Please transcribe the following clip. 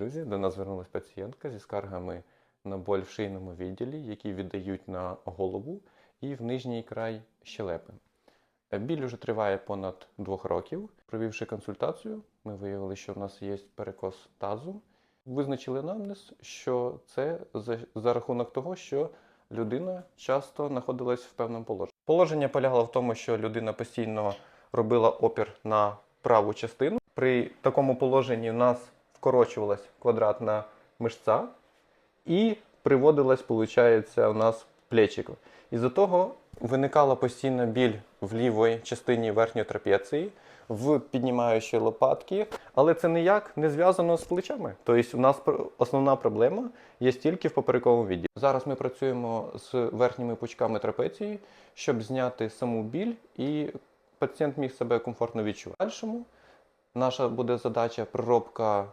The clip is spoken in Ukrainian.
друзі, до нас звернулася пацієнтка зі скаргами на боль в шийному відділі, які віддають на голову і в нижній край щелепи. Е, Біль уже триває понад двох років. Провівши консультацію, ми виявили, що в нас є перекос тазу. Визначили намнез, що це за, за рахунок того, що людина часто знаходилась в певному положенні. Положення полягало в тому, що людина постійно робила опір на праву частину. При такому положенні у нас вкорочувалась квадратна мишця і приводилась, виходить, у нас плечико. Із-за того виникала постійна біль в лівій частині верхньої трапеції, в піднімаючій лопатки, але це ніяк не зв'язано з плечами. Тобто, у нас основна проблема є тільки в поперековому відділі. Зараз ми працюємо з верхніми пучками трапеції, щоб зняти саму біль і пацієнт міг себе комфортно відчувати. Дальшому наша буде задача проробка